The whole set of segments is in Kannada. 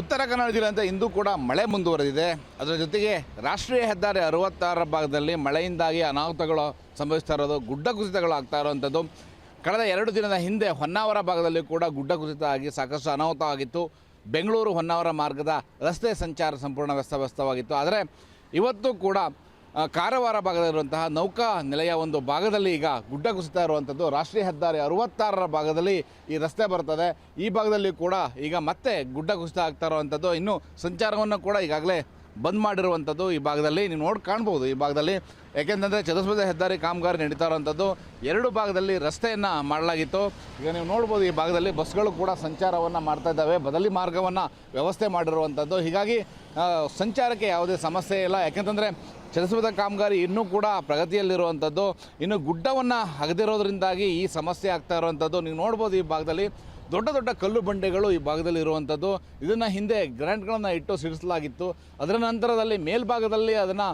ಉತ್ತರ ಕನ್ನಡ ಜಿಲ್ಲೆಯಂತೆ ಇಂದು ಕೂಡ ಮಳೆ ಮುಂದುವರೆದಿದೆ. ಅದರ ಜೊತೆಗೆ ರಾಷ್ಟ್ರೀಯ ಹೆದ್ದಾರಿ ಅರವತ್ತಾರರ ಭಾಗದಲ್ಲಿ ಮಳೆಯಿಂದಾಗಿ ಅನಾಹುತಗಳು ಸಂಭವಿಸ್ತಾ ಇರೋದು, ಗುಡ್ಡ ಕುಸಿತಗಳು ಆಗ್ತಾ ಇರುವಂಥದ್ದು ಕಳೆದ ಎರಡು ದಿನದ ಹಿಂದೆ ಹೊನ್ನಾವರ ಭಾಗದಲ್ಲಿ ಕೂಡ ಗುಡ್ಡ ಕುಸಿತ ಆಗಿ ಸಾಕಷ್ಟು ಅನಾಹುತ ಆಗಿತ್ತು ಬೆಂಗಳೂರು ಹೊನ್ನಾವರ ಮಾರ್ಗದ ರಸ್ತೆ ಸಂಚಾರ ಸಂಪೂರ್ಣ ವ್ಯಸ್ತವ್ಯಸ್ತವಾಗಿತ್ತು. ಆದರೆ ಇವತ್ತು ಕೂಡ ಕಾರವಾರ ಭಾಗದಲ್ಲಿರುವಂತಹ ನೌಕಾ ನೆಲೆಯ ಒಂದು ಭಾಗದಲ್ಲಿ ಈಗ ಗುಡ್ಡ ಕುಸಿತ ಇರುವಂಥದ್ದು ರಾಷ್ಟ್ರೀಯ ಹೆದ್ದಾರಿ ಅರವತ್ತಾರರ ಭಾಗದಲ್ಲಿ ಈ ರಸ್ತೆ ಬರ್ತದೆ ಈ ಭಾಗದಲ್ಲಿ ಕೂಡ ಈಗ ಮತ್ತೆ ಗುಡ್ಡ ಕುಸಿತ ಆಗ್ತಾ ಇರುವಂಥದ್ದು ಇನ್ನು ಸಂಚಾರವನ್ನು ಕೂಡ ಈಗಾಗಲೇ ಬಂದ್ ಮಾಡಿರುವಂಥದ್ದು ಈ ಭಾಗದಲ್ಲಿ. ನೀವು ನೋಡಿ ಕಾಣ್ಬೋದು ಈ ಭಾಗದಲ್ಲಿ. ಯಾಕೆಂತಂದರೆ ಚತುಸ್ಪದ ಹೆದ್ದಾರಿ ಕಾಮಗಾರಿ ನಡೀತಾ ಇರುವಂಥದ್ದು ಎರಡು ಭಾಗದಲ್ಲಿ ರಸ್ತೆಯನ್ನು ಮಾಡಲಾಗಿತ್ತು. ಈಗ ನೀವು ನೋಡ್ಬೋದು ಈ ಭಾಗದಲ್ಲಿ ಬಸ್ಗಳು ಕೂಡ ಸಂಚಾರವನ್ನು ಮಾಡ್ತಾ ಇದ್ದಾವೆ. ಬದಲಿ ಮಾರ್ಗವನ್ನು ವ್ಯವಸ್ಥೆ ಮಾಡಿರುವಂಥದ್ದು ಹೀಗಾಗಿ ಸಂಚಾರಕ್ಕೆ ಯಾವುದೇ ಸಮಸ್ಯೆ ಇಲ್ಲ. ಯಾಕೆಂತಂದರೆ ಚಲಿಸುವುದ ಕಾಮಗಾರಿ ಇನ್ನೂ ಕೂಡ ಪ್ರಗತಿಯಲ್ಲಿರುವಂಥದ್ದು. ಇನ್ನು ಗುಡ್ಡವನ್ನು ಅಗದಿರೋದ್ರಿಂದಾಗಿ ಈ ಸಮಸ್ಯೆ ಆಗ್ತಾ ಇರುವಂಥದ್ದು. ನೀವು ನೋಡ್ಬೋದು ಈ ಭಾಗದಲ್ಲಿ ದೊಡ್ಡ ದೊಡ್ಡ ಕಲ್ಲು ಬಂಡೆಗಳು ಈ ಭಾಗದಲ್ಲಿ ಇರುವಂಥದ್ದು. ಇದನ್ನು ಹಿಂದೆ ಗ್ರ್ಯಾಂಡ್ಗಳನ್ನು ಇಟ್ಟು ಸಿಡಿಸಲಾಗಿತ್ತು. ಅದರ ನಂತರದಲ್ಲಿ ಮೇಲ್ಭಾಗದಲ್ಲಿ ಅದನ್ನು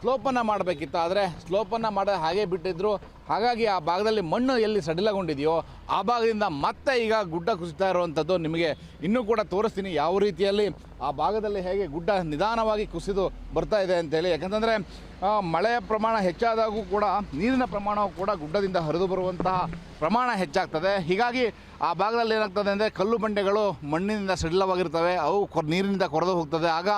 ಸ್ಲೋಪನ್ನು ಮಾಡಬೇಕಿತ್ತು. ಆದರೆ ಸ್ಲೋಪನ್ನು ಮಾಡೋ ಹಾಗೆ ಬಿಟ್ಟಿದ್ರು. ಹಾಗಾಗಿ ಆ ಭಾಗದಲ್ಲಿ ಮಣ್ಣು ಎಲ್ಲಿ ಸಡಿಲಗೊಂಡಿದೆಯೋ ಆ ಭಾಗದಿಂದ ಮತ್ತೆ ಈಗ ಗುಡ್ಡ ಕುಸಿತಾ ಇರುವಂಥದ್ದು ನಿಮಗೆ ಇನ್ನೂ ಕೂಡ ತೋರಿಸ್ತೀನಿ ಯಾವ ರೀತಿಯಲ್ಲಿ ಆ ಭಾಗದಲ್ಲಿ ಹೇಗೆ ಗುಡ್ಡ ನಿಧಾನವಾಗಿ ಕುಸಿದು ಬರ್ತಾ ಇದೆ ಅಂತೇಳಿ ಯಾಕಂತಂದರೆ ಮಳೆಯ ಪ್ರಮಾಣ ಹೆಚ್ಚಾದಾಗೂ ಕೂಡ, ನೀರಿನ ಪ್ರಮಾಣವು ಕೂಡ ಗುಡ್ಡದಿಂದ ಹರಿದು ಬರುವಂತಹ ಪ್ರಮಾಣ ಹೆಚ್ಚಾಗ್ತದೆ. ಹೀಗಾಗಿ ಆ ಭಾಗದಲ್ಲಿ ಏನಾಗ್ತದೆ ಅಂದರೆ ಕಲ್ಲು ಬಂಡೆಗಳು ಮಣ್ಣಿನಿಂದ ಸಡಿಲವಾಗಿರ್ತವೆ. ಅವು ಕೊ ನೀರಿನಿಂದ ಕೊರೆದು ಹೋಗ್ತದೆ. ಆಗ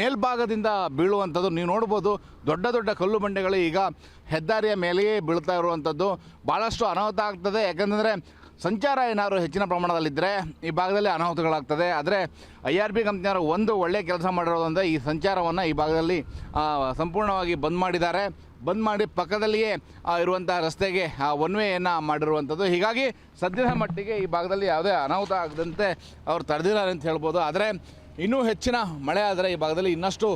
ಮೇಲ್ಭಾಗದಿಂದ ಬೀಳುವಂಥದ್ದು ನೀವು ನೋಡ್ಬೋದು ದೊಡ್ಡ ದೊಡ್ಡ ಕಲ್ಲು ಬಂಡೆಗಳು ಈಗ ಹೆದ್ದಾರಿಯ ಮೇಲೆಯೇ ಬೀಳ್ತಾ ಇರುವಂಥದ್ದು ಭಾಳಷ್ಟು ಅನಾಹುತ ಆಗ್ತದೆ. ಯಾಕಂತಂದರೆ ಸಂಚಾರ ಏನಾದರೂ ಹೆಚ್ಚಿನ ಪ್ರಮಾಣದಲ್ಲಿದ್ದರೆ ಈ ಭಾಗದಲ್ಲಿ ಅನಾಹುತಗಳಾಗ್ತದೆ. ಆದರೆ ಐ ಆರ್ ಬಿ ಕಂಪ್ನಿಯವರು ಒಂದು ಒಳ್ಳೆಯ ಕೆಲಸ ಮಾಡಿರೋದಂದರೆ ಈ ಸಂಚಾರವನ್ನು ಈ ಭಾಗದಲ್ಲಿ ಸಂಪೂರ್ಣವಾಗಿ ಬಂದ್ ಮಾಡಿದ್ದಾರೆ. ಬಂದ್ ಮಾಡಿ ಪಕ್ಕದಲ್ಲಿಯೇ ಇರುವಂಥ ರಸ್ತೆಗೆ ಒನ್ ವೇಯನ್ನು ಮಾಡಿರುವಂಥದ್ದು ಹೀಗಾಗಿ ಸದ್ಯದ ಮಟ್ಟಿಗೆ ಈ ಭಾಗದಲ್ಲಿ ಯಾವುದೇ ಅನಾಹುತ ಆಗದಂತೆ ಅವರು ತಡೆದಿದ್ದಾರೆ ಅಂತ ಹೇಳ್ಬೋದು. ಆದರೆ ಇನ್ನೂ ಹೆಚ್ಚಿನ ಮಳೆ ಆದರೆ ಈ ಭಾಗದಲ್ಲಿ ಇನ್ನಷ್ಟು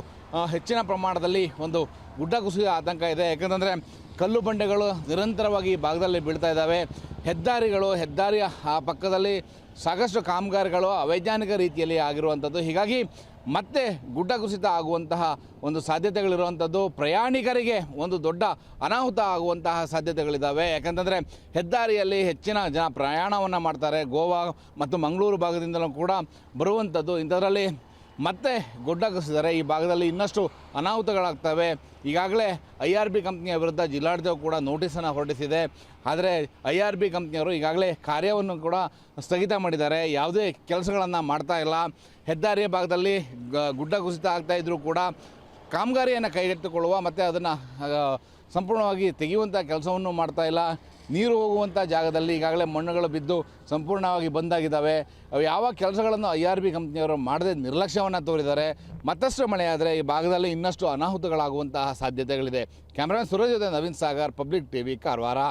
ಹೆಚ್ಚಿನ ಪ್ರಮಾಣದಲ್ಲಿ ಒಂದು ಗುಡ್ಡ ಕುಸಿದ ಆತಂಕ ಇದೆ. ಯಾಕಂತಂದರೆ ಕಲ್ಲು ಬಂಡೆಗಳು ನಿರಂತರವಾಗಿ ಈ ಭಾಗದಲ್ಲಿ ಬೀಳ್ತಾ ಇದ್ದಾವೆ. ಹೆದ್ದಾರಿಗಳು ಹೆದ್ದಾರಿಯ ಆ ಪಕ್ಕದಲ್ಲಿ ಸಾಕಷ್ಟು ಕಾಮಗಾರಿಗಳು ಅವೈಜ್ಞಾನಿಕ ರೀತಿಯಲ್ಲಿ ಆಗಿರುವಂಥದ್ದು. ಹೀಗಾಗಿ ಮತ್ತೆ ಗುಡ್ಡ ಕುಸಿತ ಆಗುವಂತಹ ಒಂದು ಸಾಧ್ಯತೆಗಳಿರುವಂಥದ್ದು. ಪ್ರಯಾಣಿಕರಿಗೆ ಒಂದು ದೊಡ್ಡ ಅನಾಹುತ ಆಗುವಂತಹ ಸಾಧ್ಯತೆಗಳಿದ್ದಾವೆ ಯಾಕಂತಂದರೆ ಹೆದ್ದಾರಿಯಲ್ಲಿ ಹೆಚ್ಚಿನ ಜನ ಪ್ರಯಾಣವನ್ನು ಮಾಡ್ತಾರೆ. ಗೋವಾ ಮತ್ತು ಮಂಗಳೂರು ಭಾಗದಿಂದಲೂ ಕೂಡ ಬರುವಂಥದ್ದು. ಇಂಥದ್ರಲ್ಲಿ ಮತ್ತೆ ಗುಡ್ಡ ಕಸಿದರೆ ಈ ಭಾಗದಲ್ಲಿ ಇನ್ನಷ್ಟು ಅನಾಹುತಗಳಾಗ್ತವೆ. ಈಗಾಗಲೇ ಐ ಆರ್ ಬಿ ಕಂಪ್ನಿಯ ವಿರುದ್ಧ ಜಿಲ್ಲಾಡಳಿತವು ಕೂಡ ನೋಟಿಸನ್ನು ಹೊರಡಿಸಿದೆ. ಆದರೆ ಐ ಆರ್ ಬಿ ಕಂಪ್ನಿಯವರು ಈಗಾಗಲೇ ಕಾರ್ಯವನ್ನು ಕೂಡ ಸ್ಥಗಿತ ಮಾಡಿದ್ದಾರೆ. ಯಾವುದೇ ಕೆಲಸಗಳನ್ನು ಮಾಡ್ತಾ ಇಲ್ಲ. ಹೆದ್ದಾರಿಯ ಭಾಗದಲ್ಲಿ ಗುಡ್ಡ ಕುಸಿತ ಆಗ್ತಾ ಇದ್ದರೂ ಕೂಡ ಕಾಮಗಾರಿಯನ್ನು ಕೈಗೆತ್ತಿಕೊಳ್ಳುವ ಮತ್ತು ಅದನ್ನು ಸಂಪೂರ್ಣವಾಗಿ ತೆಗೆಯುವಂಥ ಕೆಲಸವನ್ನು ಮಾಡ್ತಾ ಇಲ್ಲ. ನೀರು ಹೋಗುವಂಥ ಜಾಗದಲ್ಲಿ ಈಗಾಗಲೇ ಮಣ್ಣುಗಳು ಬಿದ್ದು ಸಂಪೂರ್ಣವಾಗಿ ಬಂದಾಗಿದ್ದಾವೆ. ಯಾವ ಕೆಲಸಗಳನ್ನು ಐ ಆರ್ ಬಿ ಕಂಪ್ನಿಯವರು ಮಾಡದೆ ನಿರ್ಲಕ್ಷ್ಯವನ್ನು ತೋರಿದ್ದಾರೆ. ಮತ್ತಷ್ಟು ಮಳೆಯಾದರೆ ಈ ಭಾಗದಲ್ಲಿ ಇನ್ನಷ್ಟು ಅನಾಹುತಗಳಾಗುವಂತಹ ಸಾಧ್ಯತೆಗಳಿದೆ. ಕ್ಯಾಮ್ರಾಮನ್ ಸುರೇಶ್ ಜೊತೆ ನವೀನ್ ಸಾಗರ್, ಪಬ್ಲಿಕ್ ಟಿವಿ, ಕಾರವಾರ.